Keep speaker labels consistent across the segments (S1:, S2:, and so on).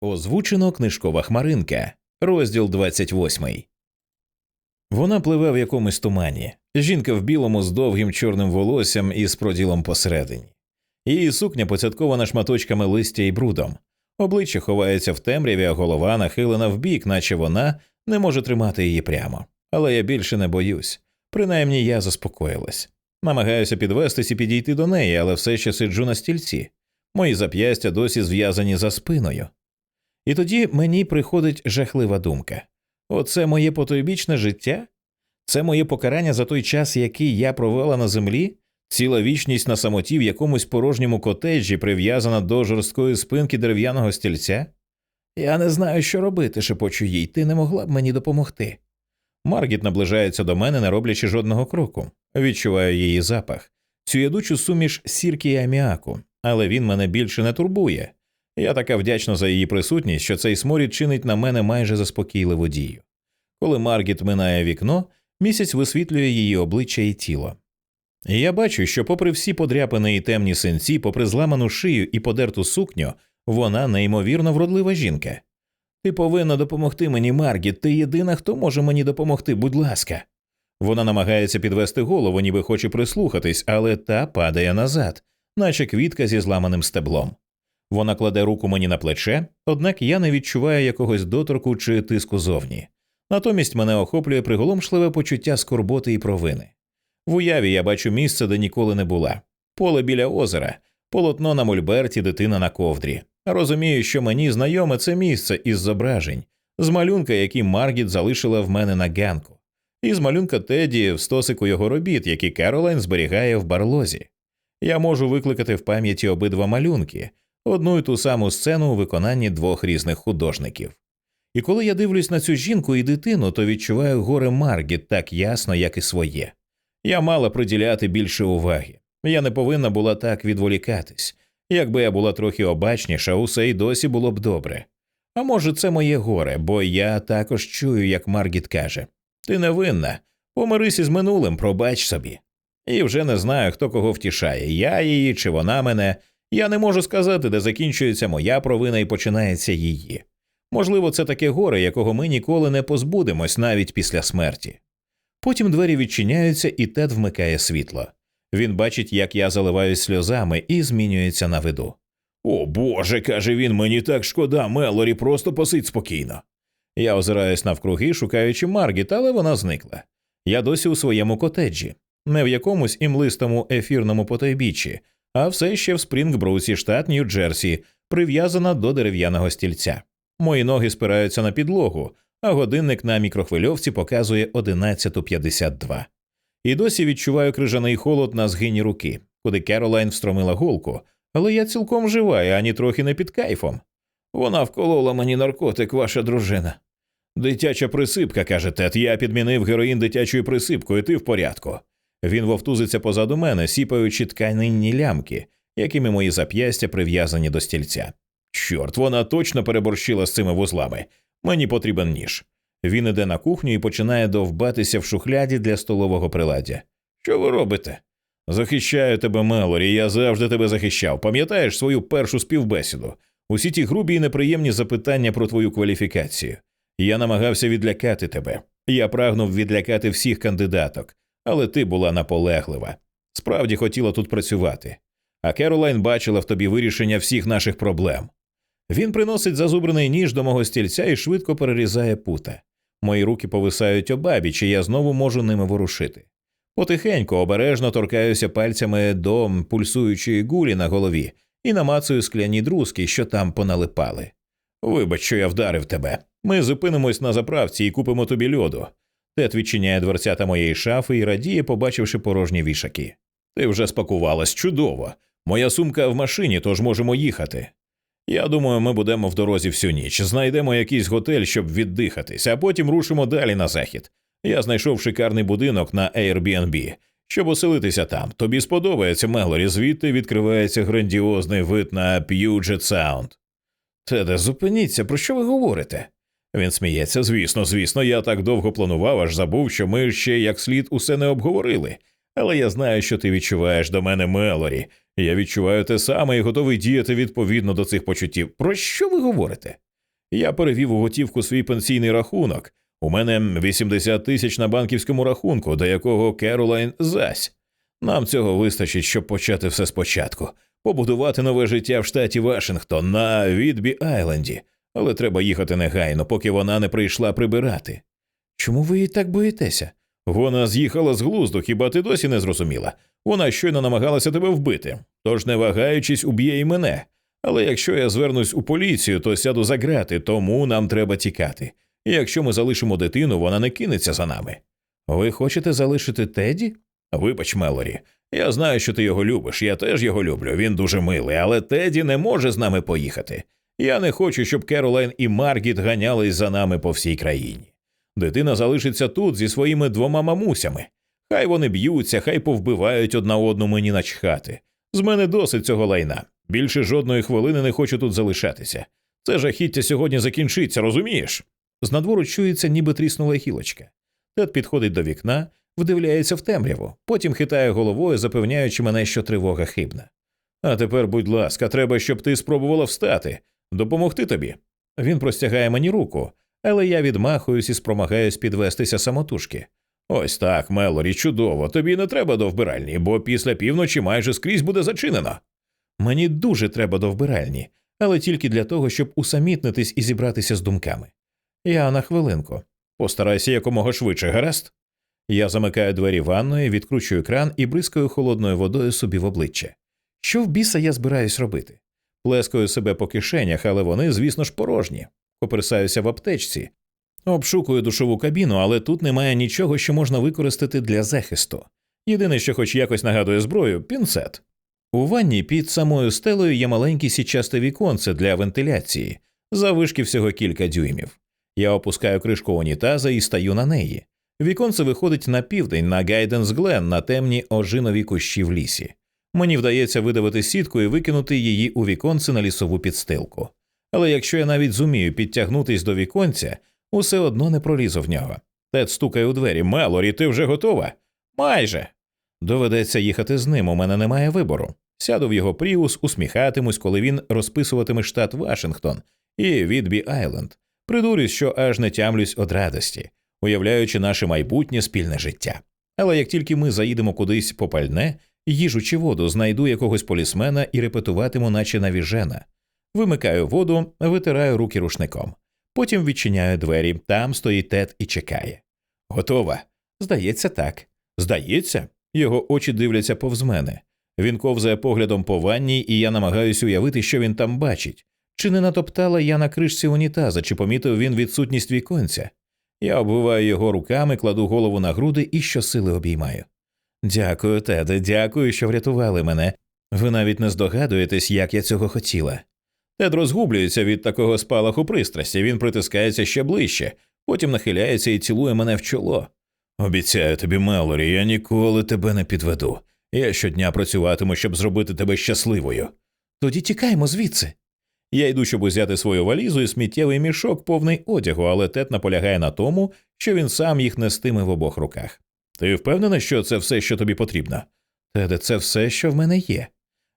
S1: Озвучено книжкова хмаринка, розділ 28. Вона пливе в якомусь тумані. Жінка в білому з довгим чорним волоссям і з проділом посередині. Її сукня поцяткована шматочками листя і брудом. Обличчя ховається в темряві, а голова нахилена вбік, наче вона не може тримати її прямо. Але я більше не боюсь. Принаймні я заспокоїлась. Намагаюся підвестись і підійти до неї, але все ще сиджу на стільці. Мої зап'ястя досі зв'язані за спиною. І тоді мені приходить жахлива думка оце моє потойбічне життя? Це моє покарання за той час, який я провела на землі, ціла вічність на самоті в якомусь порожньому котеджі, прив'язана до жорсткої спинки дерев'яного стільця? Я не знаю, що робити, шепочу їй, ти не могла б мені допомогти. Маргіт наближається до мене, не роблячи жодного кроку. Відчуваю її запах, цю ядучу суміш сірки і аміаку, але він мене більше не турбує. Я така вдячна за її присутність, що цей сморід чинить на мене майже заспокійливу дію. Коли Маргіт минає вікно, місяць висвітлює її обличчя і тіло. І я бачу, що, попри всі подряпини і темні синці, попри зламану шию і подерту сукню, вона неймовірно вродлива жінка. Ти повинна допомогти мені, Маргіт, ти єдина, хто може мені допомогти, будь ласка. Вона намагається підвести голову, ніби хоче прислухатись, але та падає назад, наче квітка зі зламаним стеблом. Вона кладе руку мені на плече, однак я не відчуваю якогось доторку чи тиску зовні. Натомість мене охоплює приголомшливе почуття скорботи і провини. В уяві я бачу місце, де ніколи не була поле біля озера, полотно на мольберті, дитина на ковдрі. Розумію, що мені знайоме це місце із зображень, з малюнка, який Маргіт залишила в мене на ганку, і з малюнка Теді в стосику його робіт, які Керолайн зберігає в барлозі. Я можу викликати в пам'яті обидва малюнки, одну й ту саму сцену у виконанні двох різних художників. І коли я дивлюсь на цю жінку і дитину, то відчуваю горе Маргіт так ясно, як і своє. Я мала приділяти більше уваги. Я не повинна була так відволікатись. Якби я була трохи обачніша, усе й досі було б добре. А може, це моє горе, бо я також чую, як Маргіт каже Ти не винна, помирись із минулим, пробач собі. І вже не знаю, хто кого втішає, я її чи вона мене. Я не можу сказати, де закінчується моя провина і починається її. Можливо, це таке горе, якого ми ніколи не позбудемось навіть після смерті. Потім двері відчиняються, і Тед вмикає світло. Він бачить, як я заливаюсь сльозами і змінюється на виду. О Боже, каже він, мені так шкода, Мелорі, просто посидь спокійно. Я озираюсь навкруги, шукаючи Маргіт, але вона зникла. Я досі у своєму котеджі, не в якомусь імлистому ефірному потайбіччі, а все ще в Спрінгбрусі, штат Нью-Джерсі, прив'язана до дерев'яного стільця. Мої ноги спираються на підлогу, а годинник на мікрохвильовці показує 11.52. І досі відчуваю крижаний холод на згині руки, куди Керолайн встромила голку, але я цілком жива і ані трохи не під кайфом. Вона вколола мені наркотик, ваша дружина. Дитяча присипка, каже Тед, я підмінив героїн дитячою присипкою, ти в порядку. Він вовтузиться позаду мене, сіпаючи тканинні лямки, якими мої зап'ястя прив'язані до стільця. Чорт, вона точно переборщила з цими вузлами. Мені потрібен ніж. Він іде на кухню і починає довбатися в шухляді для столового приладдя. Що ви робите? Захищаю тебе, Мелорі, я завжди тебе захищав. Пам'ятаєш свою першу співбесіду? Усі ті грубі і неприємні запитання про твою кваліфікацію. Я намагався відлякати тебе. Я прагнув відлякати всіх кандидаток, але ти була наполеглива. Справді хотіла тут працювати. А Керолайн бачила в тобі вирішення всіх наших проблем. Він приносить зазубрений ніж до мого стільця і швидко перерізає пута. Мої руки повисають обабіч, і я знову можу ними ворушити. Потихеньку обережно торкаюся пальцями до пульсуючої гулі на голові і намацую скляні друзки, що там поналипали. Вибач, що я вдарив тебе. Ми зупинимось на заправці і купимо тобі льоду. Тед відчиняє дверцята моєї шафи і радіє, побачивши порожні вішаки. Ти вже спакувалась чудово. Моя сумка в машині, тож можемо їхати. Я думаю, ми будемо в дорозі всю ніч, знайдемо якийсь готель, щоб віддихатись, а потім рушимо далі на захід. Я знайшов шикарний будинок на Airbnb, щоб оселитися там. Тобі сподобається Мелорі, звідти відкривається грандіозний вид на Puget Sound. Теде, зупиніться, про що ви говорите? Він сміється, звісно, звісно, я так довго планував, аж забув, що ми ще як слід усе не обговорили. Але я знаю, що ти відчуваєш до мене Мелорі. Я відчуваю те саме і готовий діяти відповідно до цих почуттів. Про що ви говорите? Я перевів у готівку свій пенсійний рахунок. У мене 80 тисяч на банківському рахунку, до якого Керолайн зась. Нам цього вистачить, щоб почати все спочатку, побудувати нове життя в штаті Вашингтон на Відбі Айленді, але треба їхати негайно, поки вона не прийшла прибирати. Чому ви її так боїтеся? Вона з'їхала з глузду, хіба ти досі не зрозуміла? Вона щойно намагалася тебе вбити, тож, не вагаючись, уб'є і мене. Але якщо я звернусь у поліцію, то сяду за грати, тому нам треба тікати. І якщо ми залишимо дитину, вона не кинеться за нами. Ви хочете залишити Теді? Вибач, Мелорі, я знаю, що ти його любиш, я теж його люблю, він дуже милий, але Теді не може з нами поїхати. Я не хочу, щоб Керолайн і Маргіт ганялись за нами по всій країні. Дитина залишиться тут зі своїми двома мамусями. Хай вони б'ються, хай повбивають одна одну мені начхати. З мене досить цього лайна. Більше жодної хвилини не хочу тут залишатися. Це жахіття сьогодні закінчиться, розумієш? З надвору чується, ніби тріснула гілочка. Тед підходить до вікна, вдивляється в темряву, потім хитає головою, запевняючи мене, що тривога хибна. А тепер, будь ласка, треба, щоб ти спробувала встати, допомогти тобі. Він простягає мені руку, але я відмахуюсь і спромагаюсь підвестися самотужки. Ось так, Мелорі, чудово, тобі не треба до вбиральні, бо після півночі майже скрізь буде зачинено. Мені дуже треба до вбиральні, але тільки для того, щоб усамітнитись і зібратися з думками. Я на хвилинку. Постарайся якомога швидше, гаразд. Я замикаю двері ванної, відкручую кран і бризкаю холодною водою собі в обличчя. Що в біса я збираюсь робити? Плескаю себе по кишенях, але вони, звісно ж, порожні. Коперсаюся в аптечці, обшукую душову кабіну, але тут немає нічого, що можна використати для захисту. Єдине, що хоч якось нагадує зброю пінцет. У ванні під самою стелею є маленьке січасте віконце для вентиляції, завишки всього кілька дюймів. Я опускаю кришку унітаза і стаю на неї. Віконце виходить на південь на Гайденс Глен на темні ожинові кущі в лісі. Мені вдається видавити сітку і викинути її у віконце на лісову підстилку. Але якщо я навіть зумію підтягнутись до віконця, усе одно не пролізу в нього. Тед стукає у двері. Мелорі, ти вже готова? Майже. Доведеться їхати з ним, у мене немає вибору. Сяду в його пріус, усміхатимусь, коли він розписуватиме штат Вашингтон і Відбі Айленд. Придурюсь, що аж не тямлюсь од радості, уявляючи наше майбутнє спільне життя. Але як тільки ми заїдемо кудись попальне, їжу чи воду, знайду якогось полісмена і репетуватиму, наче навіжена. Вимикаю воду, витираю руки рушником. Потім відчиняю двері, там стоїть тет і чекає. Готова? Здається, так. Здається, його очі дивляться повз мене. Він ковзає поглядом по ванній, і я намагаюся уявити, що він там бачить. Чи не натоптала я на кришці унітаза, чи помітив він відсутність віконця? Я обвиваю його руками, кладу голову на груди і щосили обіймаю. Дякую, Теде, дякую, що врятували мене. Ви навіть не здогадуєтесь, як я цього хотіла. Тед розгублюється від такого спалаху пристрасті, він притискається ще ближче, потім нахиляється і цілує мене в чоло. Обіцяю тобі, Мелорі, я ніколи тебе не підведу. Я щодня працюватиму, щоб зробити тебе щасливою. Тоді тікаймо звідси. Я йду, щоб узяти свою валізу і сміттєвий мішок повний одягу, але Тед наполягає на тому, що він сам їх нестиме в обох руках. Ти впевнена, що це все, що тобі потрібно? Теде, це все, що в мене є.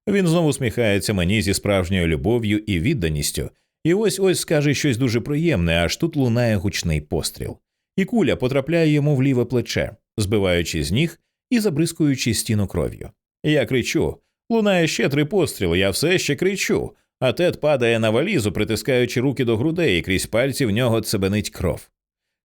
S1: Він знову сміхається мені зі справжньою любов'ю і відданістю, і ось ось скаже щось дуже приємне, аж тут лунає гучний постріл. І куля потрапляє йому в ліве плече, збиваючи з ніг і забризкуючи стіну кров'ю. Я кричу. Лунає ще три постріли, я все ще кричу, а Тед падає на валізу, притискаючи руки до грудей, і крізь пальці в нього цебенить кров.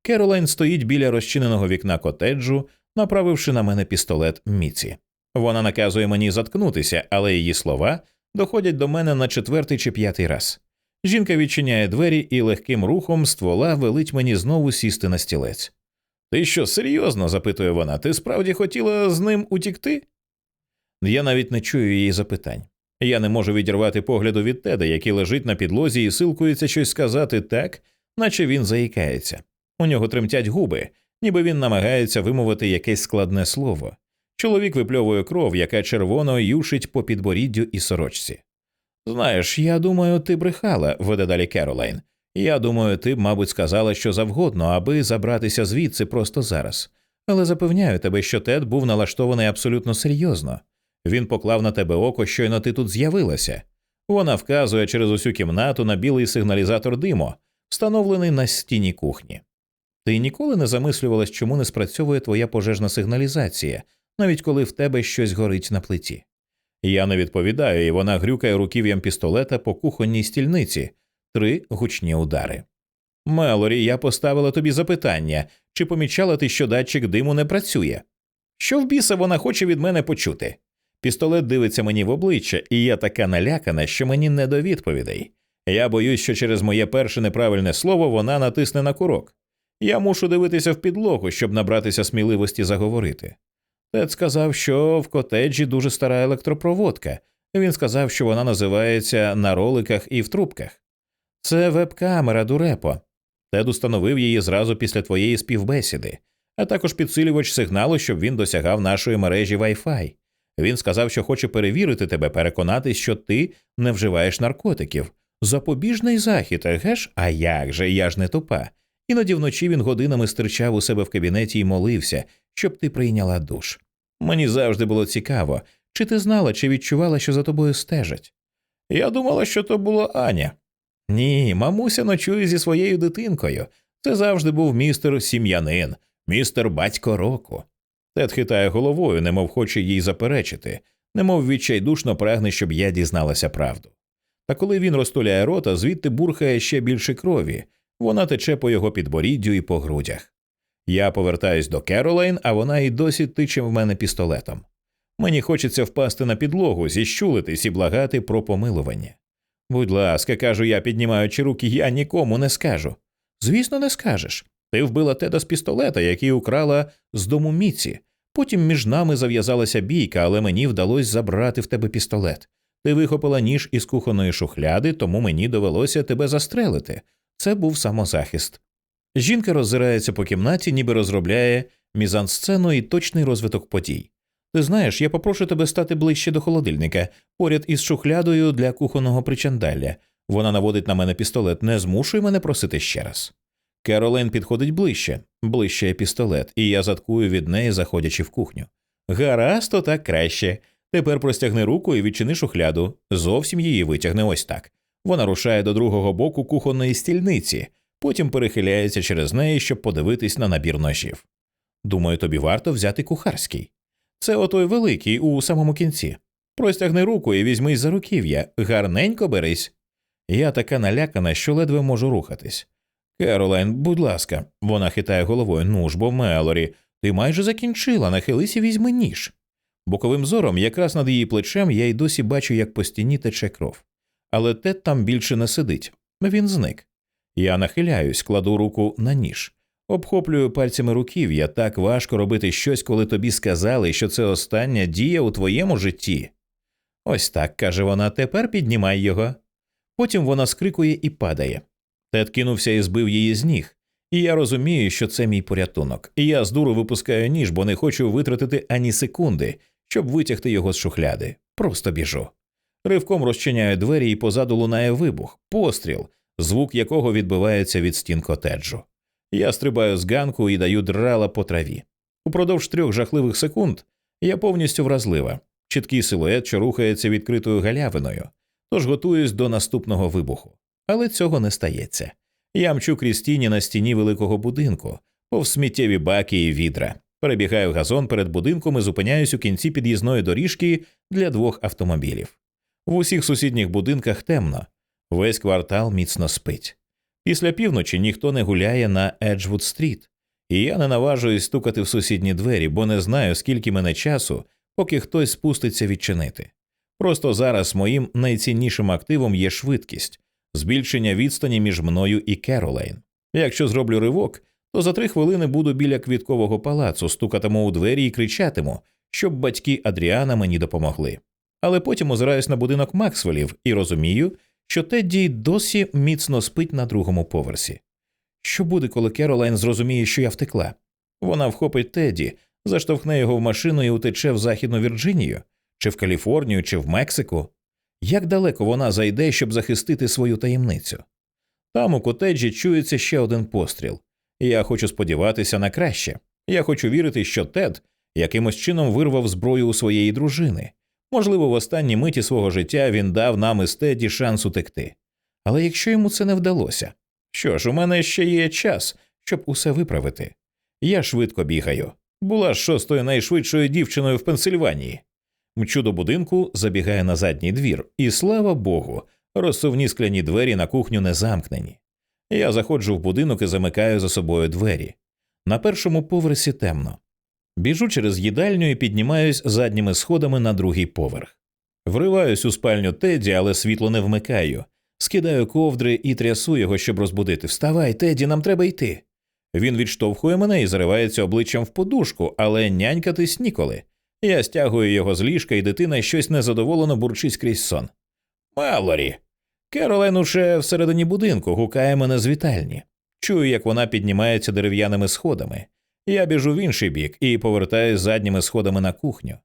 S1: Керолайн стоїть біля розчиненого вікна котеджу, направивши на мене пістолет Міці. Вона наказує мені заткнутися, але її слова доходять до мене на четвертий чи п'ятий раз. Жінка відчиняє двері і легким рухом ствола велить мені знову сісти на стілець. Ти що, серйозно? запитує вона, ти справді хотіла з ним утікти? Я навіть не чую її запитань. Я не можу відірвати погляду від теда, який лежить на підлозі і силкується щось сказати так, наче він заїкається. У нього тремтять губи, ніби він намагається вимовити якесь складне слово. Чоловік випльовує кров, яка червоно юшить по підборіддю і сорочці. Знаєш, я думаю, ти брехала, веде далі Керолайн. Я думаю, ти б, мабуть, сказала що завгодно, аби забратися звідси просто зараз. Але запевняю тебе, що Тед був налаштований абсолютно серйозно. Він поклав на тебе око, щойно ти тут з'явилася. Вона вказує через усю кімнату на білий сигналізатор димо, встановлений на стіні кухні. Ти ніколи не замислювалась, чому не спрацьовує твоя пожежна сигналізація, навіть коли в тебе щось горить на плиті. Я не відповідаю, і вона грюкає руків'ям пістолета по кухонній стільниці три гучні удари. Мелорі, я поставила тобі запитання, чи помічала ти, що датчик диму не працює? Що в біса вона хоче від мене почути? Пістолет дивиться мені в обличчя, і я така налякана, що мені не до відповідей. Я боюсь, що через моє перше неправильне слово вона натисне на курок. Я мушу дивитися в підлогу, щоб набратися сміливості заговорити. Тед сказав, що в котеджі дуже стара електропроводка. Він сказав, що вона називається на роликах і в трубках. Це веб-камера дурепо. Тед установив її зразу після твоєї співбесіди, а також підсилювач сигналу, щоб він досягав нашої мережі Wi-Fi. Він сказав, що хоче перевірити тебе, переконатись, що ти не вживаєш наркотиків. Запобіжний захід, геш? А як же, я ж не тупа. Іноді вночі він годинами стирчав у себе в кабінеті і молився, щоб ти прийняла душ. Мені завжди було цікаво, чи ти знала, чи відчувала, що за тобою стежать. Я думала, що то була Аня. Ні, мамуся ночує зі своєю дитинкою. Це завжди був містер сім'янин, містер батько року. Тед хитає головою, немов хоче їй заперечити, немов відчайдушно прагне, щоб я дізналася правду. Та коли він розтуляє рота, звідти бурхає ще більше крові, вона тече по його підборіддю і по грудях. Я повертаюсь до Керолайн, а вона і досі тиче в мене пістолетом. Мені хочеться впасти на підлогу, зіщулитись і благати про помилування. Будь ласка, кажу я, піднімаючи руки, я нікому не скажу. Звісно, не скажеш. Ти вбила теда з пістолета, який украла з дому Міці. Потім між нами зав'язалася бійка, але мені вдалося забрати в тебе пістолет. Ти вихопила ніж із кухонної шухляди, тому мені довелося тебе застрелити. Це був самозахист. Жінка роззирається по кімнаті, ніби розробляє мізансцену і точний розвиток подій. Ти знаєш, я попрошу тебе стати ближче до холодильника, поряд із шухлядою для кухонного причандалля. Вона наводить на мене пістолет, не змушуй мене просити ще раз. Керолен підходить ближче, ближче пістолет, і я заткую від неї, заходячи в кухню. Гаразд, то так краще. Тепер простягни руку і відчини шухляду. Зовсім її витягне ось так. Вона рушає до другого боку кухонної стільниці, потім перехиляється через неї, щоб подивитись на набір ножів. Думаю, тобі варто взяти кухарський. Це отой великий у самому кінці. Простягни руку і візьмись за руків'я, гарненько берись. Я така налякана, що ледве можу рухатись. Керолайн, будь ласка, вона хитає головою. Ну ж бо, Мелорі, ти майже закінчила, нахились і візьми ніж. Боковим зором, якраз над її плечем, я й досі бачу, як по стіні тече кров. Але Тед там більше не сидить. Він зник. Я нахиляюсь, кладу руку на ніж, обхоплюю пальцями руків'я. Так важко робити щось, коли тобі сказали, що це остання дія у твоєму житті. Ось так, каже вона, тепер піднімай його. Потім вона скрикує і падає. Тед кинувся і збив її з ніг. І я розумію, що це мій порятунок. І я з дуру випускаю ніж, бо не хочу витратити ані секунди, щоб витягти його з шухляди. Просто біжу. Ривком розчиняю двері і позаду лунає вибух, постріл, звук якого відбивається від стін котеджу. Я стрибаю з ганку і даю драла по траві. Упродовж трьох жахливих секунд я повністю вразлива, чіткий силует, що рухається відкритою галявиною, тож готуюсь до наступного вибуху. Але цього не стається. Я мчу крізь тіні на стіні великого будинку, повз сміттєві баки і відра. Перебігаю газон перед будинком і зупиняюсь у кінці під'їзної доріжки для двох автомобілів. В усіх сусідніх будинках темно, весь квартал міцно спить. Після півночі ніхто не гуляє на Еджвуд стріт, і я не наважуюсь стукати в сусідні двері, бо не знаю, скільки мене часу, поки хтось спуститься відчинити. Просто зараз моїм найціннішим активом є швидкість, збільшення відстані між мною і Керолейн. Якщо зроблю ривок, то за три хвилини буду біля квіткового палацу, стукатиму у двері і кричатиму, щоб батьки Адріана мені допомогли. Але потім озираюсь на будинок Максвелів і розумію, що Тедді досі міцно спить на другому поверсі. Що буде, коли Керолайн зрозуміє, що я втекла? Вона вхопить Тедді, заштовхне його в машину і утече в Західну Вірджинію, чи в Каліфорнію, чи в Мексику. Як далеко вона зайде, щоб захистити свою таємницю? Там у котеджі чується ще один постріл, я хочу сподіватися на краще. Я хочу вірити, що Тед якимось чином вирвав зброю у своєї дружини. Можливо, в останній миті свого життя він дав нам із Теді шанс утекти. Але якщо йому це не вдалося, Що ж, у мене ще є час, щоб усе виправити. Я швидко бігаю. Була шостою найшвидшою дівчиною в Пенсильванії. Мчу до будинку, забігаю на задній двір, і слава Богу, розсувні скляні двері на кухню не замкнені. Я заходжу в будинок і замикаю за собою двері. На першому поверсі темно. Біжу через їдальню і піднімаюсь задніми сходами на другий поверх. Вриваюсь у спальню Теді, але світло не вмикаю. Скидаю ковдри і трясу його, щоб розбудити. Вставай, Теді, нам треба йти. Він відштовхує мене і заривається обличчям в подушку, але нянькатись ніколи. Я стягую його з ліжка, і дитина щось незадоволено бурчить крізь сон. Малорі. Керолен уже всередині будинку гукає мене з вітальні. Чую, як вона піднімається дерев'яними сходами. Я біжу в інший бік і повертаюсь задніми сходами на кухню.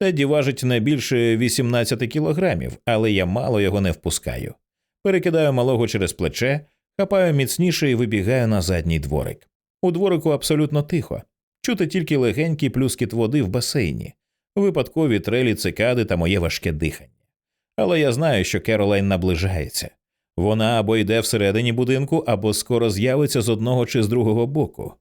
S1: Теді важить не більше 18 кілограмів, але я мало його не впускаю. Перекидаю малого через плече, хапаю міцніше і вибігаю на задній дворик. У дворику абсолютно тихо. Чути тільки легенький плюскіт води в басейні, випадкові трелі цикади та моє важке дихання. Але я знаю, що Керолайн наближається. Вона або йде всередині будинку, або скоро з'явиться з одного чи з другого боку.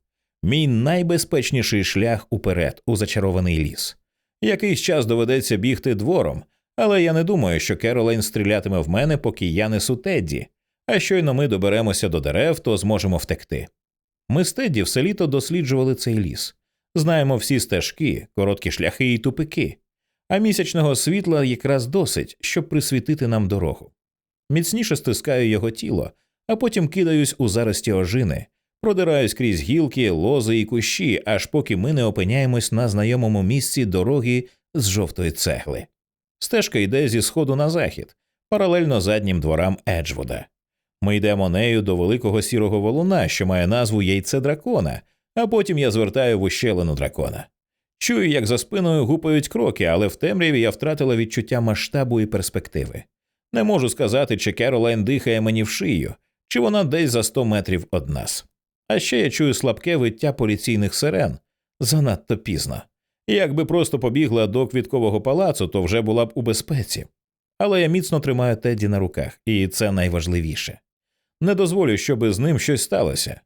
S1: Мій найбезпечніший шлях уперед, у зачарований ліс. Якийсь час доведеться бігти двором, але я не думаю, що Керолайн стрілятиме в мене, поки я несу Тедді, а щойно ми доберемося до дерев, то зможемо втекти. Ми з Тедді все літо досліджували цей ліс, знаємо всі стежки, короткі шляхи і тупики, а місячного світла якраз досить, щоб присвітити нам дорогу. Міцніше стискаю його тіло, а потім кидаюсь у зарості ожини, продираюсь крізь гілки, лози і кущі, аж поки ми не опиняємось на знайомому місці дороги з жовтої цегли. Стежка йде зі сходу на захід, паралельно заднім дворам Еджвуда. Ми йдемо нею до великого сірого валуна, що має назву Яйце дракона, а потім я звертаю в ущелину дракона. Чую, як за спиною гупають кроки, але в темряві я втратила відчуття масштабу і перспективи. Не можу сказати, чи Керолайн дихає мені в шию, чи вона десь за сто метрів од нас. А ще я чую слабке виття поліційних сирен занадто пізно. Якби просто побігла до квіткового палацу, то вже була б у безпеці. Але я міцно тримаю Тедді на руках, і це найважливіше. Не дозволю, щоб з ним щось сталося.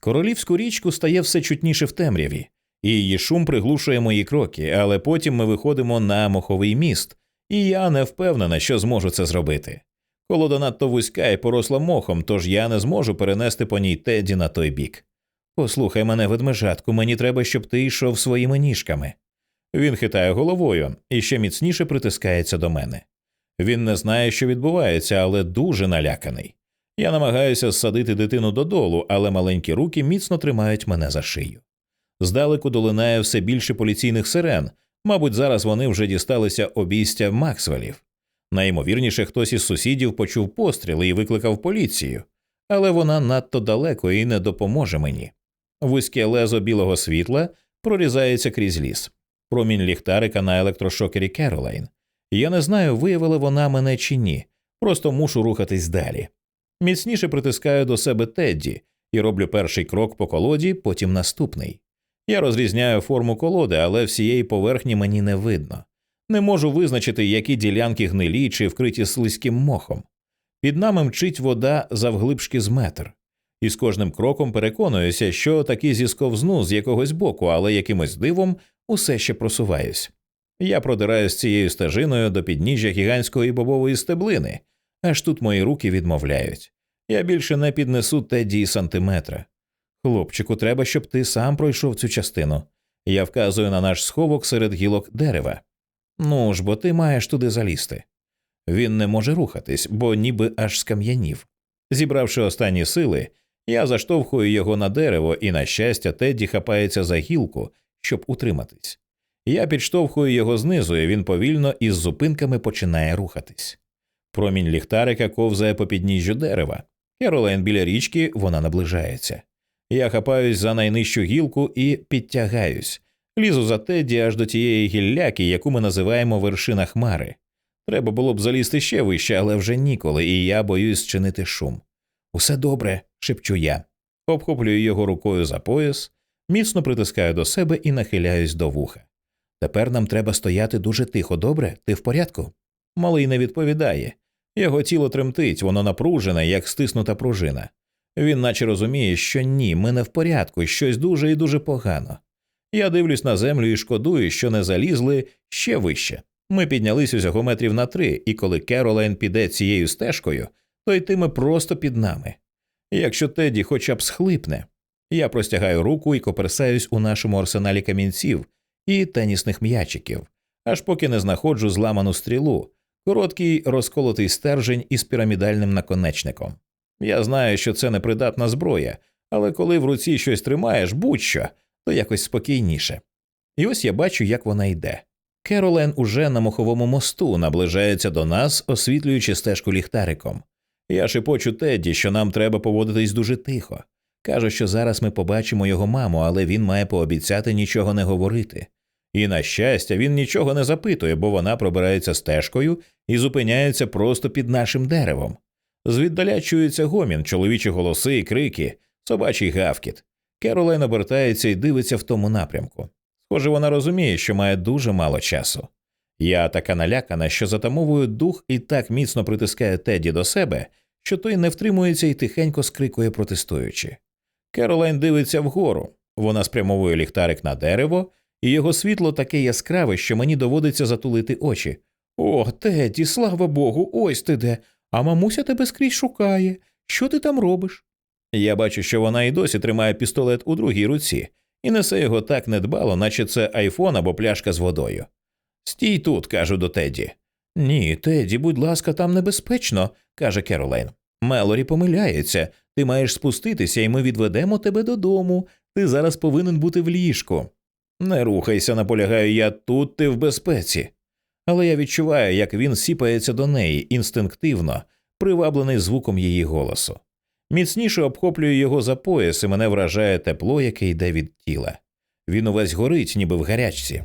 S1: Королівську річку стає все чутніше в темряві, і її шум приглушує мої кроки, але потім ми виходимо на моховий міст, і я не впевнена, що зможу це зробити. Колода надто вузька і поросла мохом, тож я не зможу перенести по ній Теді на той бік. Послухай мене, ведмежатку, мені треба, щоб ти йшов своїми ніжками. Він хитає головою і ще міцніше притискається до мене. Він не знає, що відбувається, але дуже наляканий. Я намагаюся зсадити дитину додолу, але маленькі руки міцно тримають мене за шию. Здалеку долинає все більше поліційних сирен, мабуть, зараз вони вже дісталися обійстя Максвелів. Найімовірніше, хтось із сусідів почув постріли і викликав поліцію, але вона надто далеко і не допоможе мені. Вузьке лезо білого світла прорізається крізь ліс, промінь ліхтарика на електрошокері Керолайн. Я не знаю, виявила вона мене чи ні, просто мушу рухатись далі. Міцніше притискаю до себе Тедді і роблю перший крок по колоді, потім наступний. Я розрізняю форму колоди, але всієї поверхні мені не видно. Не можу визначити, які ділянки гнилі чи вкриті слизьким мохом. Під нами мчить вода завглибшки з метр, і з кожним кроком переконуюся, що таки зісковзну з якогось боку, але якимось дивом усе ще просуваюсь. Я продираюсь цією стежиною до підніжжя гігантської бобової стеблини, аж тут мої руки відмовляють. Я більше не піднесу Теді сантиметра. Хлопчику, треба, щоб ти сам пройшов цю частину. Я вказую на наш сховок серед гілок дерева. Ну ж, бо ти маєш туди залізти. Він не може рухатись, бо ніби аж скам'янів. Зібравши останні сили, я заштовхую його на дерево, і, на щастя, Тедді хапається за гілку, щоб утриматись. Я підштовхую його знизу, і він повільно із зупинками починає рухатись. Промінь ліхтарика ковзає по підніжжю дерева. Керолайн біля річки вона наближається. Я хапаюсь за найнижчу гілку і підтягаюсь, лізу за Тедді аж до тієї гілляки, яку ми називаємо вершина хмари. Треба було б залізти ще вище, але вже ніколи, і я боюсь чинити шум. Усе добре, шепчу я. Обхоплюю його рукою за пояс, міцно притискаю до себе і нахиляюсь до вуха. Тепер нам треба стояти дуже тихо, добре? Ти в порядку? Малий не відповідає. Його тіло тремтить, воно напружене, як стиснута пружина. Він наче розуміє, що ні, ми не в порядку, щось дуже і дуже погано. Я дивлюсь на землю і шкодую, що не залізли ще вище. Ми піднялись усього метрів на три, і коли Керолайн піде цією стежкою, то йтиме просто під нами. Якщо Теді хоча б схлипне, я простягаю руку і коперсаюсь у нашому арсеналі камінців і тенісних м'ячиків, аж поки не знаходжу зламану стрілу, короткий розколотий стержень із пірамідальним наконечником. Я знаю, що це непридатна зброя, але коли в руці щось тримаєш, будь-що, то якось спокійніше. І ось я бачу, як вона йде. Керолен уже на моховому мосту наближається до нас, освітлюючи стежку ліхтариком. Я шепочу Тедді, що нам треба поводитись дуже тихо. Кажу, що зараз ми побачимо його маму, але він має пообіцяти нічого не говорити. І, на щастя, він нічого не запитує, бо вона пробирається стежкою і зупиняється просто під нашим деревом. Звіддаля чується гомін, чоловічі голоси і крики, собачий гавкіт. Керолайн обертається і дивиться в тому напрямку. Схоже, вона розуміє, що має дуже мало часу. Я така налякана, що затамовую дух і так міцно притискаю Теді до себе, що той не втримується і тихенько скрикує протестуючи. Керолайн дивиться вгору, вона спрямовує ліхтарик на дерево, і його світло таке яскраве, що мені доводиться затулити очі. О, Теді, слава Богу, ось ти де. А мамуся тебе скрізь шукає. Що ти там робиш? Я бачу, що вона і досі тримає пістолет у другій руці і несе його так недбало, наче це айфон або пляшка з водою. Стій тут, кажу до Теді. Ні, Теді, будь ласка, там небезпечно, каже Керолайн. Мелорі помиляється, ти маєш спуститися, і ми відведемо тебе додому. Ти зараз повинен бути в ліжку. Не рухайся, наполягаю я, тут ти в безпеці. Але я відчуваю, як він сіпається до неї інстинктивно, приваблений звуком її голосу. Міцніше обхоплюю його за пояс і мене вражає тепло, яке йде від тіла. Він увесь горить, ніби в гарячці.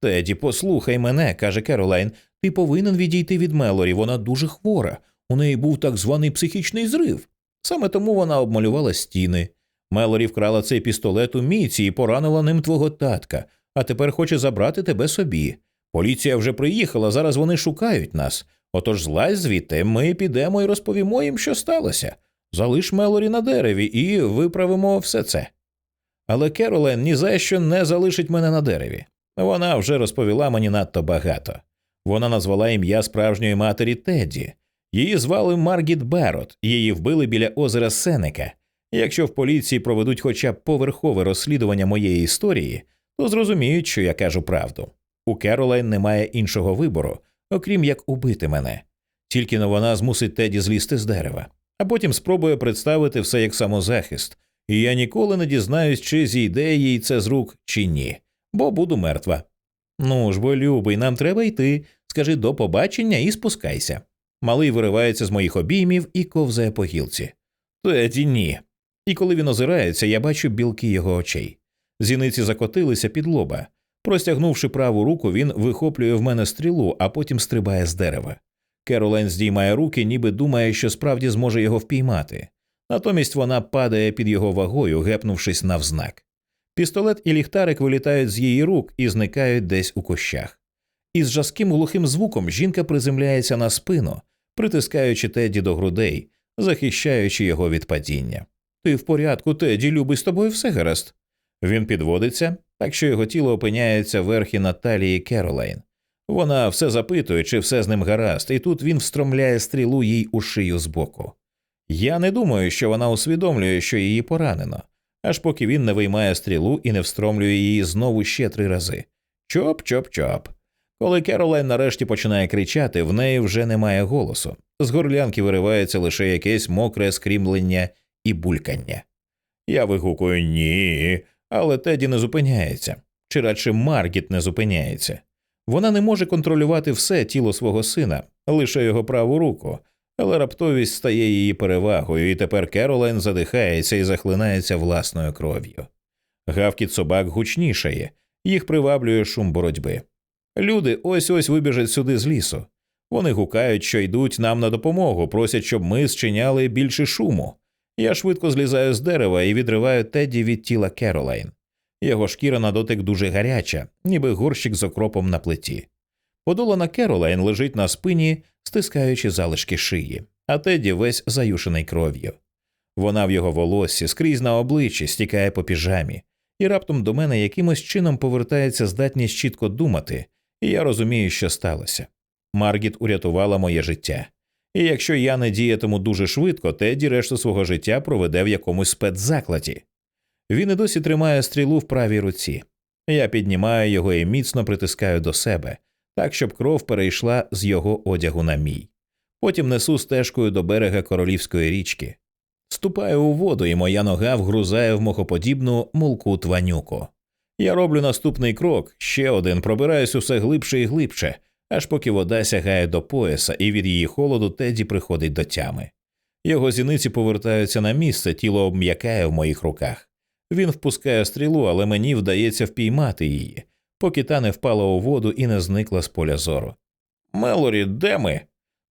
S1: Теді, послухай мене, каже Керолайн, ти повинен відійти від Мелорі, вона дуже хвора. У неї був так званий психічний зрив. Саме тому вона обмалювала стіни. Мелорі вкрала цей пістолет у міці і поранила ним твого татка, а тепер хоче забрати тебе собі. Поліція вже приїхала, зараз вони шукають нас. Отож злазь звідти, ми підемо і розповімо їм, що сталося. Залиш Мелорі на дереві і виправимо все це. Але Керолен ні за що не залишить мене на дереві. Вона вже розповіла мені надто багато. Вона назвала ім'я справжньої матері Тедді. Її звали Маргіт Берот, її вбили біля озера Сенека. Якщо в поліції проведуть хоча б поверхове розслідування моєї історії, то зрозуміють, що я кажу правду. У Керолайн немає іншого вибору, окрім як убити мене. Тільки но вона змусить Теді злізти з дерева, а потім спробує представити все як самозахист, і я ніколи не дізнаюсь, чи зійде їй це з рук, чи ні, бо буду мертва. Ну ж бо, любий, нам треба йти. Скажи до побачення і спускайся. Малий виривається з моїх обіймів і ковзає по гілці. Теді ні. І коли він озирається, я бачу білки його очей. Зіниці закотилися під лоба. Простягнувши праву руку, він вихоплює в мене стрілу, а потім стрибає з дерева. Керолайн здіймає руки, ніби думає, що справді зможе його впіймати. Натомість вона падає під його вагою, гепнувшись навзнак. Пістолет і ліхтарик вилітають з її рук і зникають десь у кущах. Із жаским глухим звуком жінка приземляється на спину, притискаючи Теді до грудей, захищаючи його від падіння. Ти в порядку, Теді, любий, з тобою все гаразд. Він підводиться, так що його тіло опиняється верхи на талії Керолайн. Вона все запитує, чи все з ним гаразд, і тут він встромляє стрілу їй у шию збоку. Я не думаю, що вона усвідомлює, що її поранено, аж поки він не виймає стрілу і не встромлює її знову ще три рази. Чоп, чоп, чоп. Коли Керолайн нарешті починає кричати, в неї вже немає голосу. З горлянки виривається лише якесь мокре скрімлення і булькання. Я вигукую ні, але Теді не зупиняється, чи радше Маргіт не зупиняється. Вона не може контролювати все тіло свого сина, лише його праву руку, але раптовість стає її перевагою, і тепер Керолайн задихається і захлинається власною кров'ю. Гавкіт собак гучнішає, їх приваблює шум боротьби. Люди ось ось вибіжать сюди з лісу. Вони гукають, що йдуть нам на допомогу, просять, щоб ми зчиняли більше шуму. Я швидко злізаю з дерева і відриваю Тедді від тіла Керолайн. Його шкіра на дотик дуже гаряча, ніби горщик з окропом на плиті. Подолана Керолайн лежить на спині, стискаючи залишки шиї, а Тедді весь заюшений кров'ю. Вона в його волоссі, скрізь на обличчі, стікає по піжамі, і раптом до мене якимось чином повертається здатність чітко думати, і я розумію, що сталося. Маргіт урятувала моє життя. І якщо я не діятиму дуже швидко, Тедді решту свого життя проведе в якомусь спецзакладі. Він і досі тримає стрілу в правій руці. Я піднімаю його і міцно притискаю до себе, так щоб кров перейшла з його одягу на мій. Потім несу стежкою до берега королівської річки. Ступаю у воду, і моя нога вгрузає в мохоподібну мулку тванюку. Я роблю наступний крок, ще один, пробираюсь усе глибше і глибше, аж поки вода сягає до пояса, і від її холоду Теді приходить до тями. Його зіниці повертаються на місце, тіло обм'якає в моїх руках. Він впускає стрілу, але мені вдається впіймати її, поки та не впала у воду і не зникла з поля зору. Мелорі, де ми?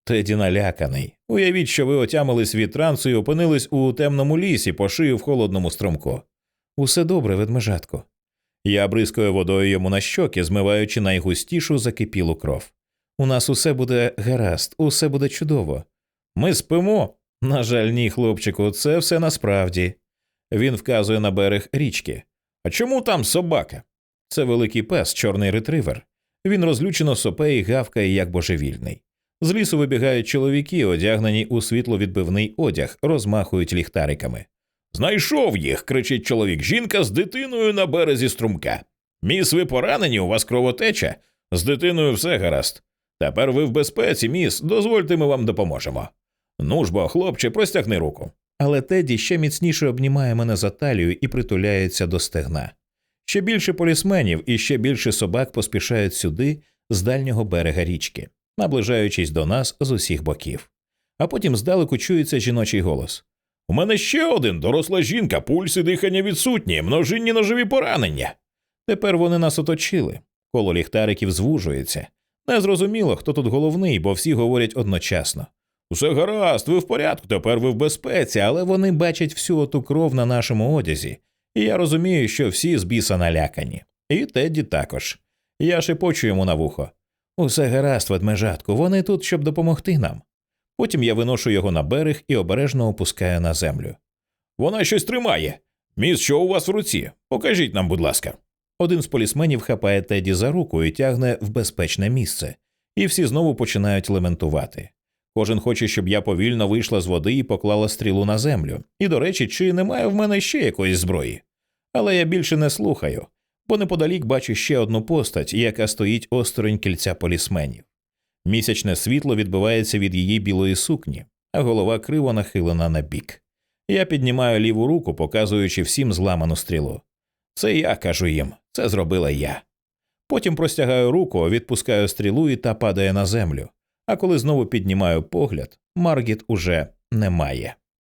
S1: Теді наляканий. Уявіть, що ви отямились від трансу і опинились у темному лісі по шию в холодному струмку. Усе добре, ведмежатко. Я бризкаю водою йому на щоки, змиваючи найгустішу закипілу кров. У нас усе буде гаразд, усе буде чудово. Ми спимо. На жаль, ні, хлопчику, це все насправді. Він вказує на берег річки. А чому там собака? Це великий пес, чорний ретривер. Він розлючено сопе і гавкає, як божевільний. З лісу вибігають чоловіки, одягнені у світловідбивний одяг, розмахують ліхтариками. Знайшов їх. кричить чоловік. Жінка з дитиною на березі струмка. Міс, ви поранені, у вас кровотеча. З дитиною все гаразд. Тепер ви в безпеці, міс, дозвольте, ми вам допоможемо. Ну ж бо, хлопче, простягни руку. Але Теді ще міцніше обнімає мене за талію і притуляється до стегна. Ще більше полісменів і ще більше собак поспішають сюди з дальнього берега річки, наближаючись до нас з усіх боків. А потім здалеку чується жіночий голос. У мене ще один доросла жінка, пульс і дихання відсутні, множинні ножові поранення. Тепер вони нас оточили. Коло ліхтариків звужується. Незрозуміло, хто тут головний, бо всі говорять одночасно. Усе гаразд, ви в порядку, тепер ви в безпеці, але вони бачать всю оту кров на нашому одязі, і я розумію, що всі з біса налякані. І Тедді також. Я шепочу йому на вухо. Усе гаразд, ведмежатку, вони тут, щоб допомогти нам. Потім я виношу його на берег і обережно опускаю на землю. Вона щось тримає. Міс, що у вас в руці? Покажіть нам, будь ласка. Один з полісменів хапає Теді за руку і тягне в безпечне місце, і всі знову починають лементувати. Кожен хоче, щоб я повільно вийшла з води і поклала стрілу на землю. І, до речі, чи немає в мене ще якоїсь зброї. Але я більше не слухаю, бо неподалік бачу ще одну постать, яка стоїть осторонь кільця полісменів. Місячне світло відбивається від її білої сукні, а голова криво нахилена на бік. Я піднімаю ліву руку, показуючи всім зламану стрілу. Це я кажу їм, це зробила я. Потім простягаю руку, відпускаю стрілу і та падає на землю. А коли знову піднімаю погляд, Маргіт уже немає.